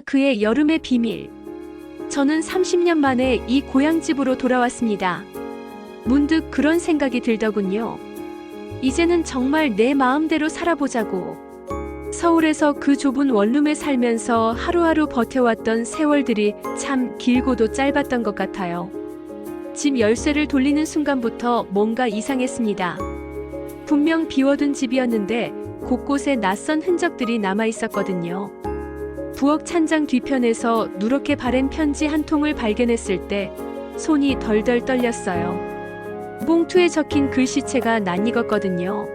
그의 여름의 비밀. 저는 30년 만에 이 고향집으로 돌아왔습니다. 문득 그런 생각이 들더군요. 이제는 정말 내 마음대로 살아보자고. 서울에서 그 좁은 원룸에 살면서 하루하루 버텨왔던 세월들이 참 길고도 짧았던 것 같아요. 집 열쇠를 돌리는 순간부터 뭔가 이상했습니다. 분명 비워둔 집이었는데 곳곳에 낯선 흔적들이 남아 있었거든요. 부엌 찬장 뒤편에서 누렇게 바랜 편지 한 통을 발견했을 때 손이 덜덜 떨렸어요. 봉투에 적힌 글씨체가 낯익었거든요.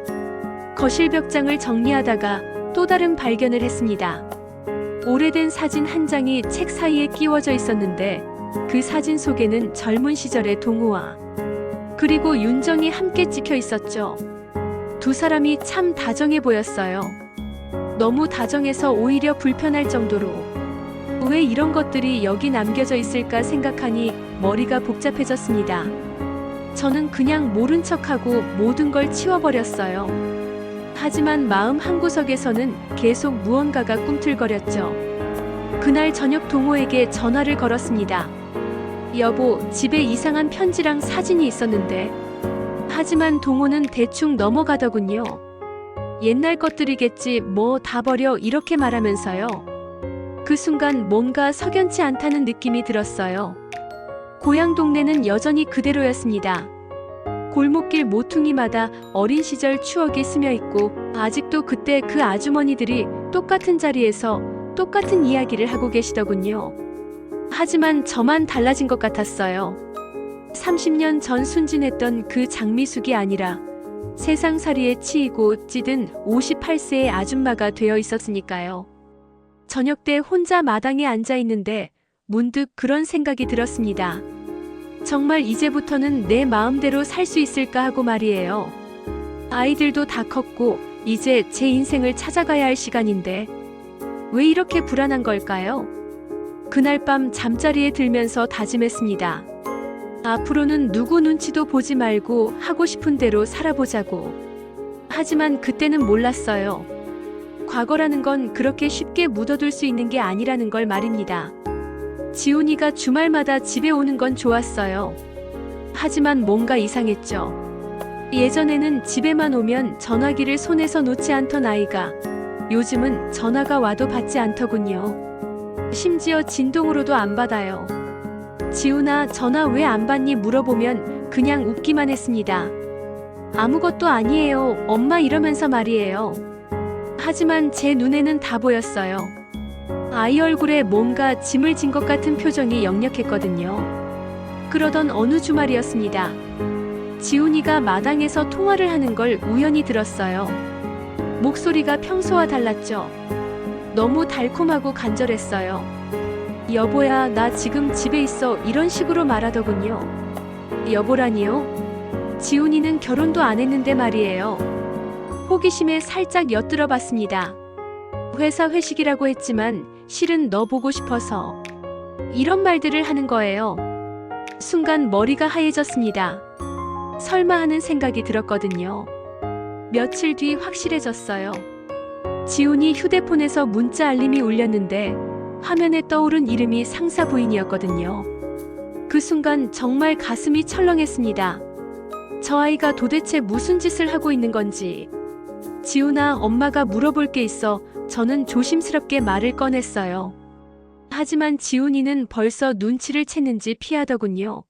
거실 벽장을 정리하다가 또 다른 발견을 했습니다. 오래된 사진 한 장이 책 사이에 끼워져 있었는데 그 사진 속에는 젊은 시절의 동우와 그리고 윤정이 함께 찍혀 있었죠. 두 사람이 참 다정해 보였어요. 너무 다정해서 오히려 불편할 정도로 왜 이런 것들이 여기 남겨져 있을까 생각하니 머리가 복잡해졌습니다. 저는 그냥 모른 척하고 모든 걸 치워버렸어요. 하지만 마음 한구석에서는 계속 무언가가 꿈틀거렸죠. 그날 저녁 동호에게 전화를 걸었습니다. 여보, 집에 이상한 편지랑 사진이 있었는데. 하지만 동호는 대충 넘어가더군요. 옛날 것들이겠지, 뭐 다 버려, 이렇게 말하면서요. 그 순간 뭔가 석연치 않다는 느낌이 들었어요. 고향 동네는 여전히 그대로였습니다. 골목길 모퉁이마다 어린 시절 추억이 스며 있고, 아직도 그때 그 아주머니들이 똑같은 자리에서 똑같은 이야기를 하고 계시더군요. 하지만 저만 달라진 것 같았어요. 30년 전 순진했던 그 장미숙이 아니라 세상살이에 치이고 찌든 58세의 아줌마가 되어 있었으니까요. 저녁 때 혼자 마당에 앉아 있는데 문득 그런 생각이 들었습니다. 정말 이제부터는 내 마음대로 살 수 있을까 하고 말이에요. 아이들도 다 컸고 이제 제 인생을 찾아가야 할 시간인데 왜 이렇게 불안한 걸까요? 그날 밤 잠자리에 들면서 다짐했습니다. 앞으로는 누구 눈치도 보지 말고 하고 싶은 대로 살아보자고. 하지만 그때는 몰랐어요. 과거라는 건 그렇게 쉽게 묻어둘 수 있는 게 아니라는 걸 말입니다. 지훈이가 주말마다 집에 오는 건 좋았어요. 하지만 뭔가 이상했죠. 예전에는 집에만 오면 전화기를 손에서 놓지 않던 아이가 요즘은 전화가 와도 받지 않더군요. 심지어 진동으로도 안 받아요. 지훈아, 전화 왜 안 받니 물어보면 그냥 웃기만 했습니다. 아무것도 아니에요, 엄마 이러면서 말이에요. 하지만 제 눈에는 다 보였어요. 아이 얼굴에 뭔가 짐을 진 것 같은 표정이 역력했거든요. 그러던 어느 주말이었습니다. 지훈이가 마당에서 통화를 하는 걸 우연히 들었어요. 목소리가 평소와 달랐죠. 너무 달콤하고 간절했어요. 여보야, 나 지금 집에 있어. 이런 식으로 말하더군요. 여보라니요? 지훈이는 결혼도 안 했는데 말이에요. 호기심에 살짝 엿들어 봤습니다. 회사 회식이라고 했지만 실은 너 보고 싶어서 이런 말들을 하는 거예요. 순간 머리가 하얘졌습니다. 설마 하는 생각이 들었거든요. 며칠 뒤 확실해졌어요. 지훈이 휴대폰에서 문자 알림이 울렸는데 화면에 떠오른 이름이 상사 부인이었거든요. 그 순간 정말 가슴이 철렁했습니다. 저 아이가 도대체 무슨 짓을 하고 있는 건지. 지훈아, 엄마가 물어볼 게 있어. 저는 조심스럽게 말을 꺼냈어요. 하지만 지훈이는 벌써 눈치를 챘는지 피하더군요.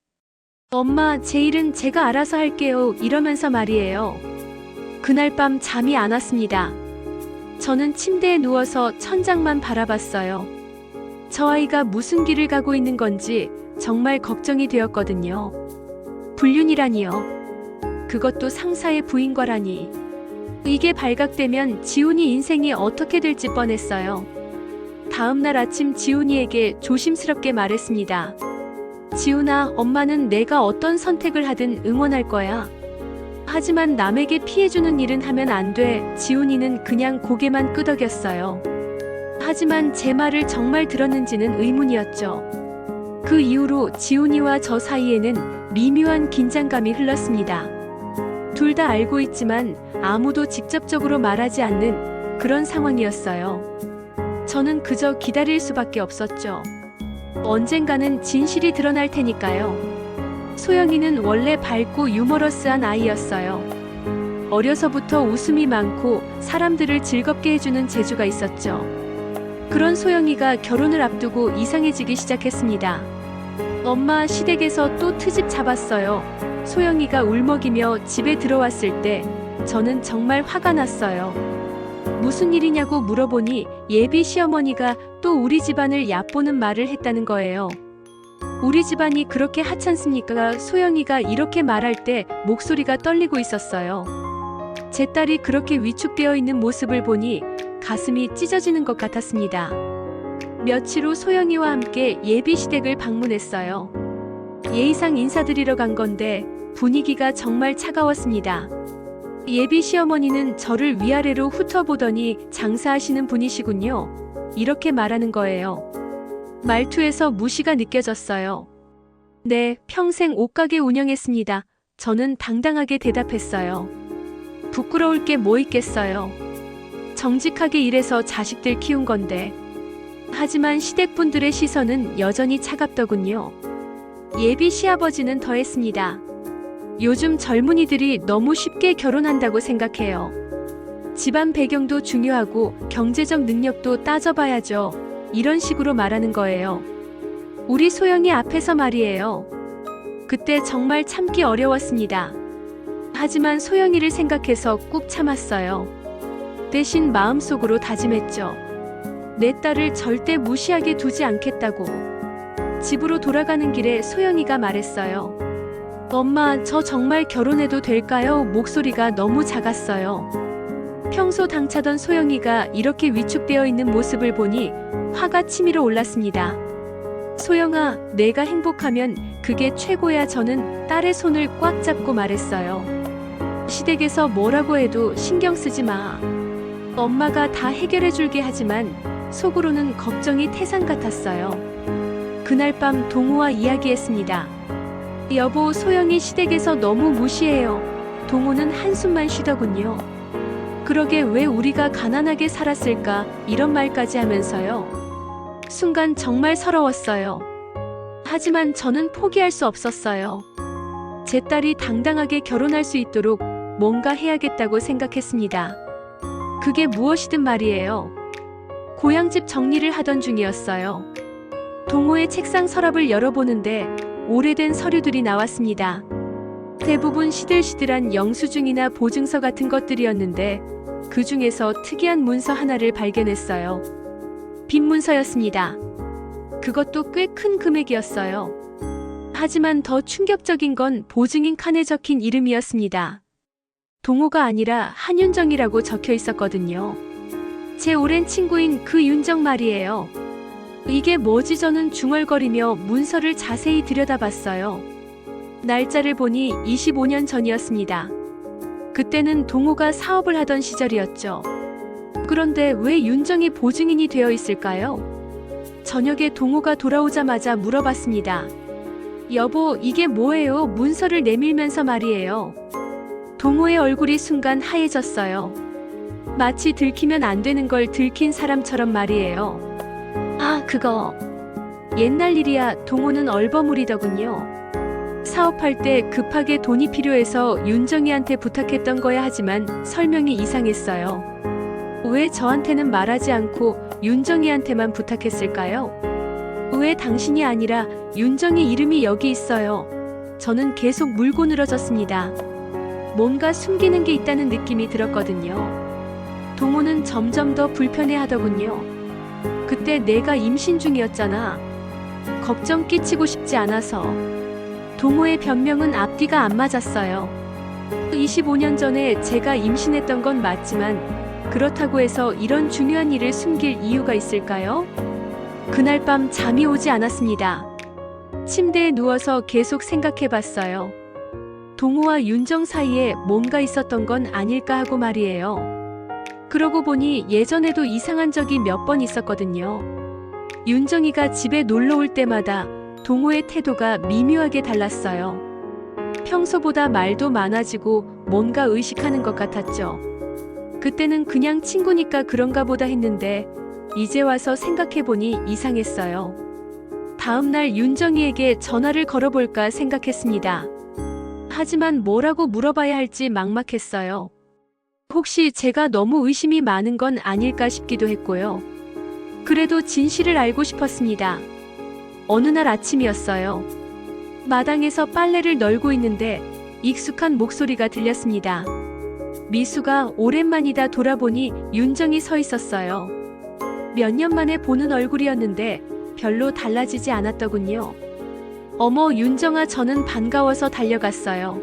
엄마, 제 일은 제가 알아서 할게요. 이러면서 말이에요. 그날 밤 잠이 안 왔습니다. 저는 침대에 누워서 천장만 바라봤어요. 저 아이가 무슨 길을 가고 있는 건지 정말 걱정이 되었거든요. 불륜이라니요. 그것도 상사의 부인과라니. 이게 발각되면 지훈이 인생이 어떻게 될지 뻔했어요. 다음 날 아침 지훈이에게 조심스럽게 말했습니다. 지훈아, 엄마는 내가 어떤 선택을 하든 응원할 거야. 하지만 남에게 피해주는 일은 하면 안 돼. 지훈이는 그냥 고개만 끄덕였어요. 하지만 제 말을 정말 들었는지는 의문이었죠. 그 이후로 지훈이와 저 사이에는 미묘한 긴장감이 흘렀습니다. 둘 다 알고 있지만 아무도 직접적으로 말하지 않는 그런 상황이었어요. 저는 그저 기다릴 수밖에 없었죠. 언젠가는 진실이 드러날 테니까요. 소영이는 원래 밝고 유머러스한 아이였어요. 어려서부터 웃음이 많고 사람들을 즐겁게 해주는 재주가 있었죠. 그런 소영이가 결혼을 앞두고 이상해지기 시작했습니다. 엄마 시댁에서 또 트집 잡았어요. 소영이가 울먹이며 집에 들어왔을 때 저는 정말 화가 났어요. 무슨 일이냐고 물어보니 예비 시어머니가 또 우리 집안을 얕보는 말을 했다는 거예요. 우리 집안이 그렇게 하찮습니까? 소영이가 이렇게 말할 때 목소리가 떨리고 있었어요. 제 딸이 그렇게 위축되어 있는 모습을 보니 가슴이 찢어지는 것 같았습니다. 며칠 후 소영이와 함께 예비 시댁을 방문했어요. 예의상 인사드리러 간 건데 분위기가 정말 차가웠습니다. 예비 시어머니는 저를 위아래로 훑어보더니 장사하시는 분이시군요. 이렇게 말하는 거예요. 말투에서 무시가 느껴졌어요. 네, 평생 옷가게 운영했습니다. 저는 당당하게 대답했어요. 부끄러울 게 뭐 있겠어요. 정직하게 일해서 자식들 키운 건데. 하지만 시댁분들의 시선은 여전히 차갑더군요. 예비 시아버지는 더했습니다. 요즘 젊은이들이 너무 쉽게 결혼한다고 생각해요. 집안 배경도 중요하고 경제적 능력도 따져봐야죠. 이런 식으로 말하는 거예요. 우리 소영이 앞에서 말이에요. 그때 정말 참기 어려웠습니다. 하지만 소영이를 생각해서 꾹 참았어요. 대신 마음속으로 다짐했죠. 내 딸을 절대 무시하게 두지 않겠다고. 집으로 돌아가는 길에 소영이가 말했어요. 엄마, 저 정말 결혼해도 될까요? 목소리가 너무 작았어요. 평소 당차던 소영이가 이렇게 위축되어 있는 모습을 보니 화가 치밀어 올랐습니다. 소영아, 내가 행복하면 그게 최고야. 저는 딸의 손을 꽉 잡고 말했어요. 시댁에서 뭐라고 해도 신경 쓰지 마. 엄마가 다 해결해 줄게 하지만 속으로는 걱정이 태산 같았어요. 그날 밤 동호와 이야기했습니다. 여보, 소영이 시댁에서 너무 무시해요. 동호는 한숨만 쉬더군요. 그러게 왜 우리가 가난하게 살았을까 이런 말까지 하면서요. 순간 정말 서러웠어요. 하지만 저는 포기할 수 없었어요. 제 딸이 당당하게 결혼할 수 있도록 뭔가 해야겠다고 생각했습니다. 그게 무엇이든 말이에요. 고향집 정리를 하던 중이었어요. 동호의 책상 서랍을 열어보는데 오래된 서류들이 나왔습니다. 대부분 시들시들한 영수증이나 보증서 같은 것들이었는데 그 중에서 특이한 문서 하나를 발견했어요. 빈 문서였습니다. 그것도 꽤 큰 금액이었어요. 하지만 더 충격적인 건 보증인 칸에 적힌 이름이었습니다. 동호가 아니라 한윤정이라고 적혀 있었거든요. 제 오랜 친구인 그 윤정 말이에요. 이게 뭐지 저는 중얼거리며 문서를 자세히 들여다봤어요. 날짜를 보니 25년 전이었습니다. 그때는 동호가 사업을 하던 시절이었죠. 그런데 왜 윤정이 보증인이 되어 있을까요? 저녁에 동호가 돌아오자마자 물어봤습니다. 여보, 이게 뭐예요? 문서를 내밀면서 말이에요. 동호의 얼굴이 순간 하얘졌어요. 마치 들키면 안 되는 걸 들킨 사람처럼 말이에요. 아, 그거. 옛날 일이야. 동호는 얼버무리더군요. 사업할 때 급하게 돈이 필요해서 윤정이한테 부탁했던 거야 하지만 설명이 이상했어요. 왜 저한테는 말하지 않고 윤정이한테만 부탁했을까요? 왜 당신이 아니라 윤정이 이름이 여기 있어요. 저는 계속 물고 늘어졌습니다. 뭔가 숨기는 게 있다는 느낌이 들었거든요. 동호는 점점 더 불편해 하더군요. 그때 내가 임신 중이었잖아. 걱정 끼치고 싶지 않아서. 동호의 변명은 앞뒤가 안 맞았어요. 25년 전에 제가 임신했던 건 맞지만 그렇다고 해서 이런 중요한 일을 숨길 이유가 있을까요? 그날 밤 잠이 오지 않았습니다. 침대에 누워서 계속 생각해 봤어요. 동호와 윤정 사이에 뭔가 있었던 건 아닐까 하고 말이에요. 그러고 보니 예전에도 이상한 적이 몇 번 있었거든요. 윤정이가 집에 놀러 올 때마다 동호의 태도가 미묘하게 달랐어요. 평소보다 말도 많아지고 뭔가 의식하는 것 같았죠. 그때는 그냥 친구니까 그런가 보다 했는데 이제 와서 생각해보니 이상했어요. 다음날 윤정이에게 전화를 걸어볼까 생각했습니다. 하지만 뭐라고 물어봐야 할지 막막했어요. 혹시 제가 너무 의심이 많은 건 아닐까 싶기도 했고요. 그래도 진실을 알고 싶었습니다. 어느 날 아침이었어요. 마당에서 빨래를 널고 있는데 익숙한 목소리가 들렸습니다. 미수가 오랜만이다 돌아보니 윤정이 서 있었어요. 몇 년 만에 보는 얼굴이었는데 별로 달라지지 않았더군요. 어머 윤정아 저는 반가워서 달려갔어요.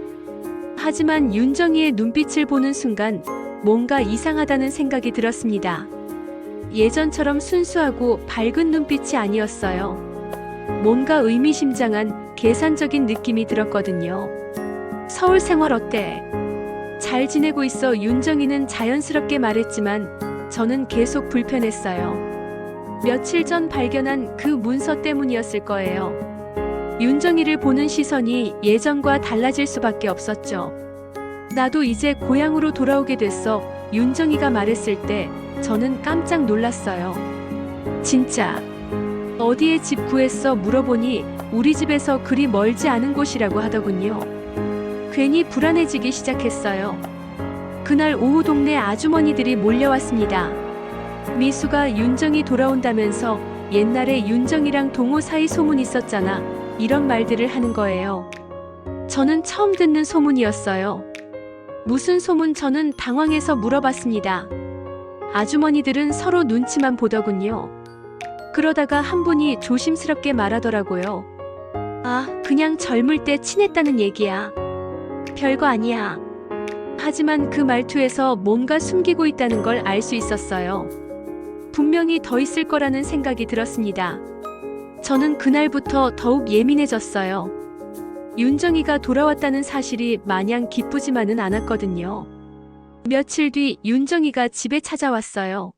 하지만 윤정이의 눈빛을 보는 순간 뭔가 이상하다는 생각이 들었습니다. 예전처럼 순수하고 밝은 눈빛이 아니었어요. 뭔가 의미심장한 계산적인 느낌이 들었거든요. 서울 생활 어때? 잘 지내고 있어 윤정이는 자연스럽게 말했지만 저는 계속 불편했어요. 며칠 전 발견한 그 문서 때문이었을 거예요. 윤정이를 보는 시선이 예전과 달라질 수밖에 없었죠. 나도 이제 고향으로 돌아오게 됐어. 윤정이가 말했을 때 저는 깜짝 놀랐어요. 진짜 어디에 집 구했어 물어보니 우리 집에서 그리 멀지 않은 곳이라고 하더군요. 괜히 불안해지기 시작했어요. 그날 오후 동네 아주머니들이 몰려왔습니다. 미수가 윤정이 돌아온다면서 옛날에 윤정이랑 동호 사이 소문 있었잖아. 이런 말들을 하는 거예요. 저는 처음 듣는 소문이었어요. 무슨 소문 저는 당황해서 물어봤습니다. 아주머니들은 서로 눈치만 보더군요. 그러다가 한 분이 조심스럽게 말하더라고요. 아, 그냥 젊을 때 친했다는 얘기야. 별거 아니야. 하지만 그 말투에서 뭔가 숨기고 있다는 걸 알 수 있었어요. 분명히 더 있을 거라는 생각이 들었습니다. 저는 그날부터 더욱 예민해졌어요. 윤정이가 돌아왔다는 사실이 마냥 기쁘지만은 않았거든요. 며칠 뒤 윤정이가 집에 찾아왔어요.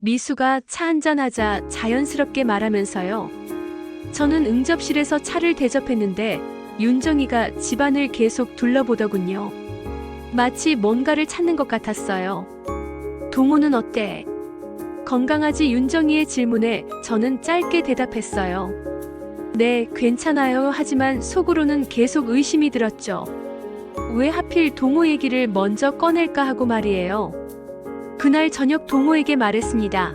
미수가 차 한잔하자 자연스럽게 말하면서요. 저는 응접실에서 차를 대접했는데 윤정이가 집안을 계속 둘러보더군요. 마치 뭔가를 찾는 것 같았어요. 동호는 어때? 건강하지 윤정이의 질문에 저는 짧게 대답했어요. 네, 괜찮아요. 하지만 속으로는 계속 의심이 들었죠. 왜 하필 동호 얘기를 먼저 꺼낼까 하고 말이에요. 그날 저녁 동호에게 말했습니다.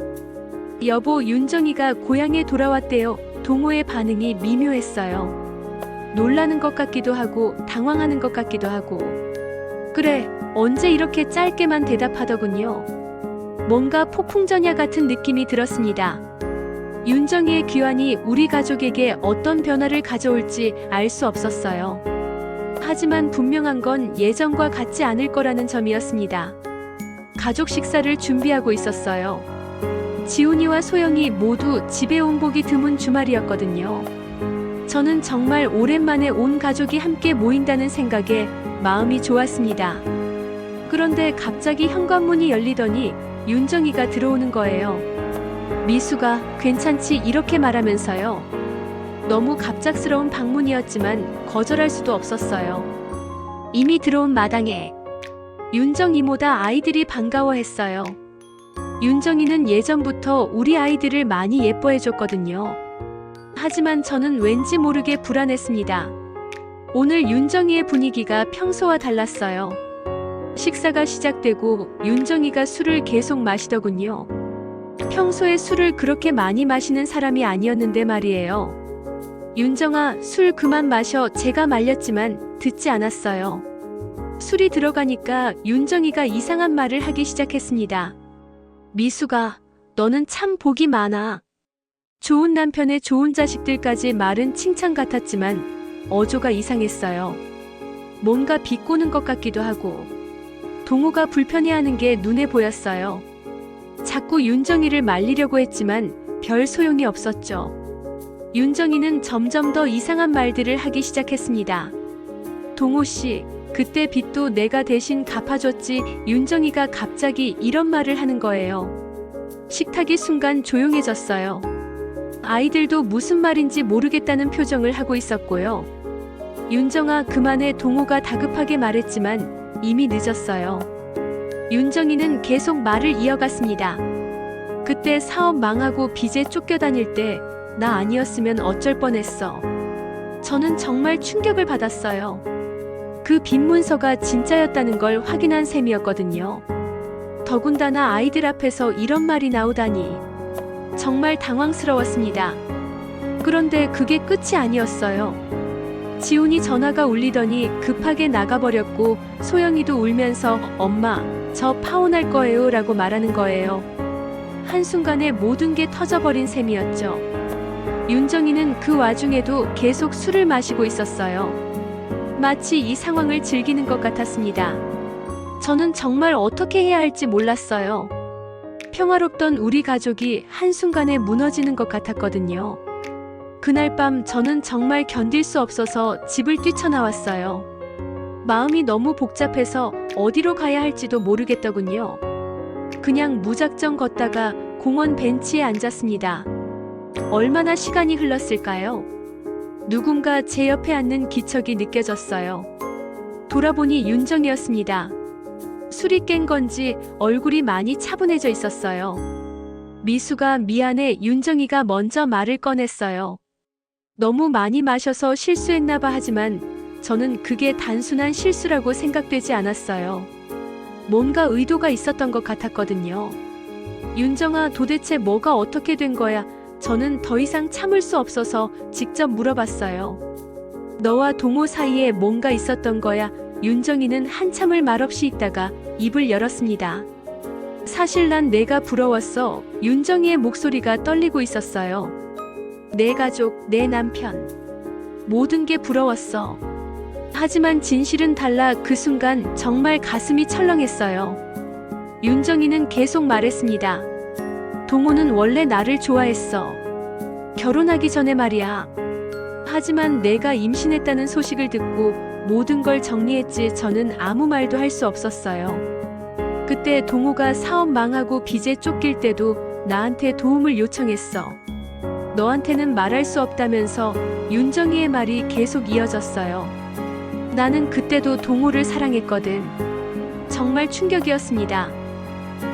여보, 윤정이가 고향에 돌아왔대요. 동호의 반응이 미묘했어요. 놀라는 것 같기도 하고, 당황하는 것 같기도 하고. 그래, 언제 이렇게 짧게만 대답하더군요. 뭔가 폭풍전야 같은 느낌이 들었습니다. 윤정이의 귀환이 우리 가족에게 어떤 변화를 가져올지 알 수 없었어요. 하지만 분명한 건 예전과 같지 않을 거라는 점이었습니다. 가족 식사를 준비하고 있었어요. 지훈이와 소영이 모두 집에 온 보기 드문 주말이었거든요. 저는 정말 오랜만에 온 가족이 함께 모인다는 생각에 마음이 좋았습니다. 그런데 갑자기 현관문이 열리더니 윤정이가 들어오는 거예요. 미수가 괜찮지 이렇게 말하면서요. 너무 갑작스러운 방문이었지만 거절할 수도 없었어요. 이미 들어온 마당에 윤정 이모다 아이들이 반가워했어요. 윤정이는 예전부터 우리 아이들을 많이 예뻐해줬거든요. 하지만 저는 왠지 모르게 불안했습니다. 오늘 윤정이의 분위기가 평소와 달랐어요. 식사가 시작되고 윤정이가 술을 계속 마시더군요. 평소에 술을 그렇게 많이 마시는 사람이 아니었는데 말이에요. 윤정아, 술 그만 마셔. 제가 말렸지만 듣지 않았어요. 술이 들어가니까 윤정이가 이상한 말을 하기 시작했습니다. 미수가, 너는 참 복이 많아. 좋은 남편의 좋은 자식들까지 말은 칭찬 같았지만 어조가 이상했어요. 뭔가 비꼬는 것 같기도 하고 동호가 불편해하는 게 눈에 보였어요. 자꾸 윤정이를 말리려고 했지만 별 소용이 없었죠. 윤정이는 점점 더 이상한 말들을 하기 시작했습니다. 동호 씨, 그때 빚도 내가 대신 갚아줬지. 윤정이가 갑자기 이런 말을 하는 거예요. 식탁이 순간 조용해졌어요. 아이들도 무슨 말인지 모르겠다는 표정을 하고 있었고요. 윤정아, 그만해 동호가 다급하게 말했지만 이미 늦었어요. 윤정이는 계속 말을 이어갔습니다. 그때 사업 망하고 빚에 쫓겨다닐 때 나 아니었으면 어쩔 뻔했어. 저는 정말 충격을 받았어요. 그 빈문서가 진짜였다는 걸 확인한 셈이었거든요. 더군다나 아이들 앞에서 이런 말이 나오다니 정말 당황스러웠습니다. 그런데 그게 끝이 아니었어요. 지훈이 전화가 울리더니 급하게 나가버렸고 소영이도 울면서 엄마 저 파혼할 거예요 라고 말하는 거예요. 한순간에 모든 게 터져버린 셈이었죠. 윤정이는 그 와중에도 계속 술을 마시고 있었어요. 마치 이 상황을 즐기는 것 같았습니다. 저는 정말 어떻게 해야 할지 몰랐어요. 평화롭던 우리 가족이 한순간에 무너지는 것 같았거든요. 그날 밤 저는 정말 견딜 수 없어서 집을 뛰쳐나왔어요. 마음이 너무 복잡해서 어디로 가야 할지도 모르겠더군요. 그냥 무작정 걷다가 공원 벤치에 앉았습니다. 얼마나 시간이 흘렀을까요? 누군가 제 옆에 앉는 기척이 느껴졌어요. 돌아보니 윤정이었습니다. 술이 깬 건지 얼굴이 많이 차분해져 있었어요. 미수가 미안해 윤정이가 먼저 말을 꺼냈어요. 너무 많이 마셔서 실수했나봐 하지만 저는 그게 단순한 실수라고 생각되지 않았어요. 뭔가 의도가 있었던 것 같았거든요. 윤정아 도대체 뭐가 어떻게 된 거야? 저는 더 이상 참을 수 없어서 직접 물어봤어요. 너와 동호 사이에 뭔가 있었던 거야? 윤정이는 한참을 말없이 있다가 입을 열었습니다. 사실 난 내가 부러웠어. 윤정이의 목소리가 떨리고 있었어요. 내 가족, 내 남편. 모든 게 부러웠어. 하지만 진실은 달라 그 순간 정말 가슴이 철렁했어요. 윤정이는 계속 말했습니다. 동호는 원래 나를 좋아했어. 결혼하기 전에 말이야. 하지만 내가 임신했다는 소식을 듣고 모든 걸 정리했지 저는 아무 말도 할 수 없었어요. 그때 동호가 사업 망하고 빚에 쫓길 때도 나한테 도움을 요청했어. 너한테는 말할 수 없다면서 윤정이의 말이 계속 이어졌어요. 나는 그때도 동호를 사랑했거든. 정말 충격이었습니다.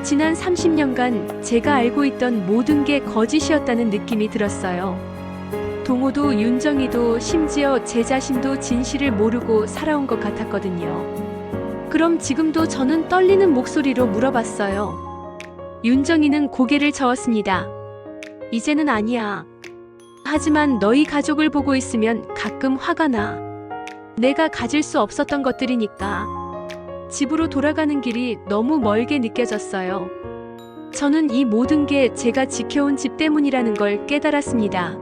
지난 30년간 제가 알고 있던 모든 게 거짓이었다는 느낌이 들었어요. 동호도 윤정이도 심지어 제 자신도 진실을 모르고 살아온 것 같았거든요. 그럼 지금도 저는 떨리는 목소리로 물어봤어요. 윤정이는 고개를 저었습니다. 이제는 아니야. 하지만 너희 가족을 보고 있으면 가끔 화가 나. 내가 가질 수 없었던 것들이니까. 집으로 돌아가는 길이 너무 멀게 느껴졌어요. 저는 이 모든 게 제가 지켜온 집 때문이라는 걸 깨달았습니다.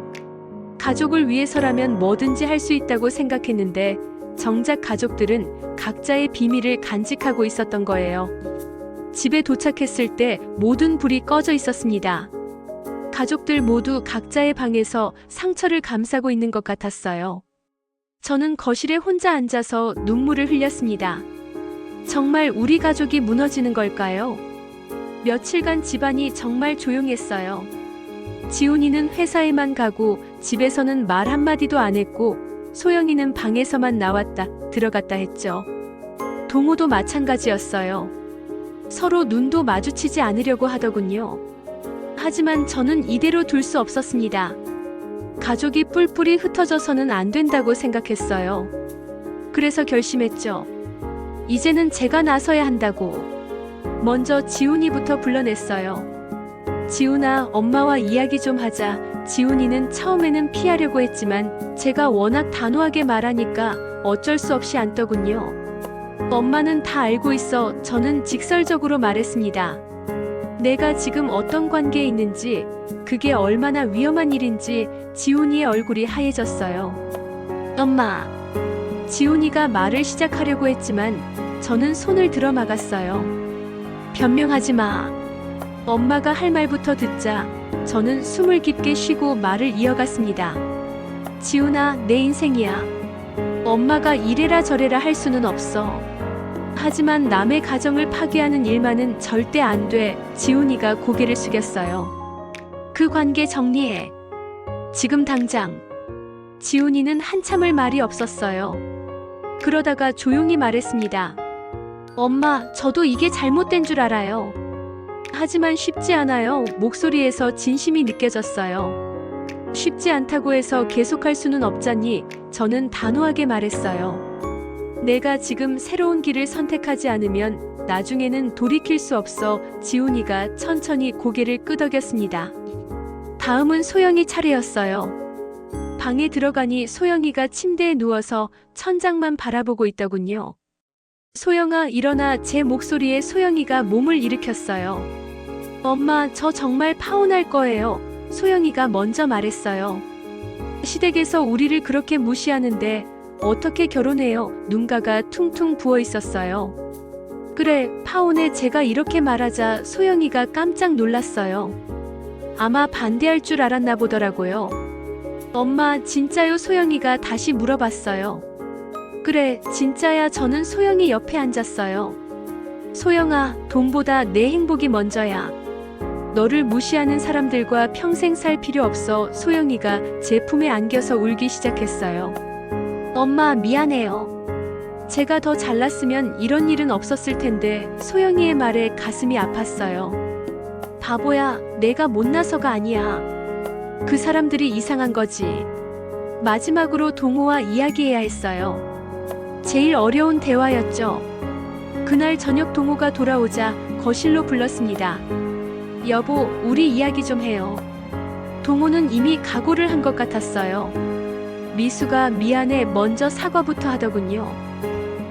가족을 위해서라면 뭐든지 할 수 있다고 생각했는데 정작 가족들은 각자의 비밀을 간직하고 있었던 거예요. 집에 도착했을 때 모든 불이 꺼져 있었습니다. 가족들 모두 각자의 방에서 상처를 감싸고 있는 것 같았어요. 저는 거실에 혼자 앉아서 눈물을 흘렸습니다. 정말 우리 가족이 무너지는 걸까요? 며칠간 집안이 정말 조용했어요. 지훈이는 회사에만 가고 집에서는 말 한마디도 안 했고 소영이는 방에서만 나왔다 들어갔다 했죠. 동호도 마찬가지였어요. 서로 눈도 마주치지 않으려고 하더군요. 하지만 저는 이대로 둘 수 없었습니다. 가족이 뿔뿔이 흩어져서는 안 된다고 생각했어요. 그래서 결심했죠. 이제는 제가 나서야 한다고. 먼저 지훈이부터 불러냈어요. 지훈아, 엄마와 이야기 좀 하자. 지훈이는 처음에는 피하려고 했지만 제가 워낙 단호하게 말하니까 어쩔 수 없이 앉더군요. 엄마는 다 알고 있어. 저는 직설적으로 말했습니다. 내가 지금 어떤 관계에 있는지, 그게 얼마나 위험한 일인지 지훈이의 얼굴이 하얘졌어요. 엄마. 지훈이가 말을 시작하려고 했지만 저는 손을 들어 막았어요. 변명하지 마. 엄마가 할 말부터 듣자 저는 숨을 깊게 쉬고 말을 이어갔습니다. 지훈아, 내 인생이야. 엄마가 이래라 저래라 할 수는 없어. 하지만 남의 가정을 파괴하는 일만은 절대 안 돼. 지훈이가 고개를 숙였어요. 그 관계 정리해. 지금 당장. 지훈이는 한참을 말이 없었어요. 그러다가 조용히 말했습니다. 엄마, 저도 이게 잘못된 줄 알아요. 하지만 쉽지 않아요. 목소리에서 진심이 느껴졌어요. 쉽지 않다고 해서 계속할 수는 없잖니 저는 단호하게 말했어요. 내가 지금 새로운 길을 선택하지 않으면 나중에는 돌이킬 수 없어 지훈이가 천천히 고개를 끄덕였습니다. 다음은 소영이 차례였어요. 방에 들어가니 소영이가 침대에 누워서 천장만 바라보고 있더군요. 소영아 일어나 제 목소리에 소영이가 몸을 일으켰어요. 엄마 저 정말 파혼할 거예요. 소영이가 먼저 말했어요. 시댁에서 우리를 그렇게 무시하는데 어떻게 결혼해요? 눈가가 퉁퉁 부어 있었어요. 그래, 파혼에 제가 이렇게 말하자 소영이가 깜짝 놀랐어요. 아마 반대할 줄 알았나 보더라고요. 엄마, 진짜요? 소영이가 다시 물어봤어요. 그래, 진짜야. 저는 소영이 옆에 앉았어요. 소영아, 돈보다 내 행복이 먼저야. 너를 무시하는 사람들과 평생 살 필요 없어 소영이가 제 품에 안겨서 울기 시작했어요. 엄마 미안해요. 제가 더 잘났으면 이런 일은 없었을 텐데 소영이의 말에 가슴이 아팠어요. 바보야, 내가 못나서가 아니야. 그 사람들이 이상한 거지. 마지막으로 동호와 이야기해야 했어요. 제일 어려운 대화였죠. 그날 저녁 동호가 돌아오자 거실로 불렀습니다. 여보, 우리 이야기 좀 해요. 동호는 이미 각오를 한 것 같았어요. 미수가 미안해 먼저 사과부터 하더군요.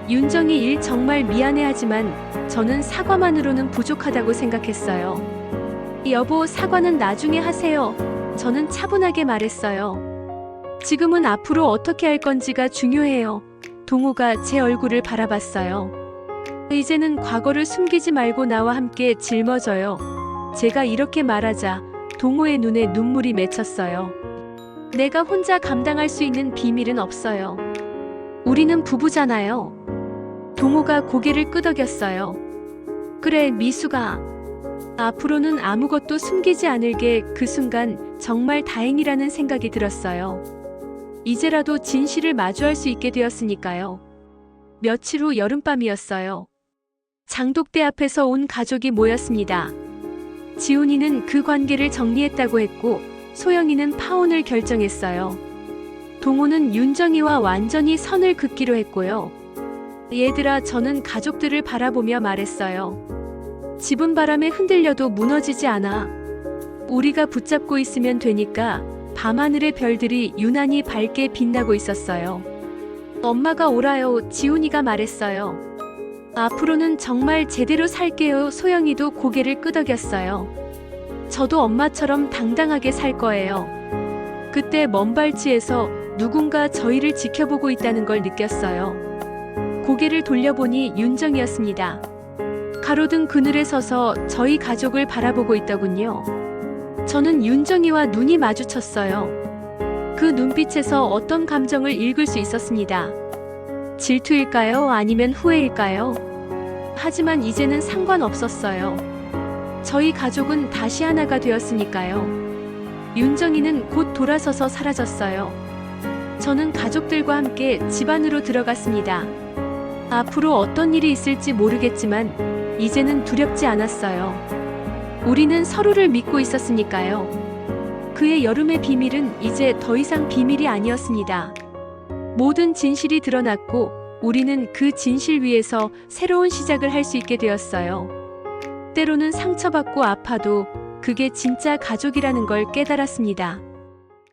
윤정이 일 정말 미안해하지만 저는 사과만으로는 부족하다고 생각했어요. 여보, 사과는 나중에 하세요. 저는 차분하게 말했어요. 지금은 앞으로 어떻게 할 건지가 중요해요. 동호가 제 얼굴을 바라봤어요. 이제는 과거를 숨기지 말고 나와 함께 짊어져요. 제가 이렇게 말하자 동호의 눈에 눈물이 맺혔어요. 내가 혼자 감당할 수 있는 비밀은 없어요. 우리는 부부잖아요. 동호가 고개를 끄덕였어요. 그래, 미수가. 앞으로는 아무것도 숨기지 않을게 그 순간 정말 다행이라는 생각이 들었어요. 이제라도 진실을 마주할 수 있게 되었으니까요. 며칠 후 여름밤이었어요. 장독대 앞에서 온 가족이 모였습니다. 지훈이는 그 관계를 정리했다고 했고 소영이는 파혼을 결정했어요. 동호는 윤정이와 완전히 선을 긋기로 했고요. 얘들아 저는 가족들을 바라보며 말했어요. 집은 바람에 흔들려도 무너지지 않아. 우리가 붙잡고 있으면 되니까 밤하늘의 별들이 유난히 밝게 빛나고 있었어요. 엄마가 오라요 지훈이가 말했어요. 앞으로는 정말 제대로 살게요. 소영이도 고개를 끄덕였어요. 저도 엄마처럼 당당하게 살 거예요. 그때 먼 발치에서 누군가 저희를 지켜보고 있다는 걸 느꼈어요. 고개를 돌려보니 윤정이었습니다. 가로등 그늘에 서서 저희 가족을 바라보고 있더군요. 저는 윤정이와 눈이 마주쳤어요. 그 눈빛에서 어떤 감정을 읽을 수 있었습니다. 질투일까요? 아니면 후회일까요? 하지만 이제는 상관없었어요. 저희 가족은 다시 하나가 되었으니까요. 윤정이는 곧 돌아서서 사라졌어요. 저는 가족들과 함께 집 안으로 들어갔습니다. 앞으로 어떤 일이 있을지 모르겠지만 이제는 두렵지 않았어요. 우리는 서로를 믿고 있었으니까요. 그의 여름의 비밀은 이제 더 이상 비밀이 아니었습니다. 모든 진실이 드러났고 우리는 그 진실 위에서 새로운 시작을 할 수 있게 되었어요. 때로는 상처받고 아파도 그게 진짜 가족이라는 걸 깨달았습니다.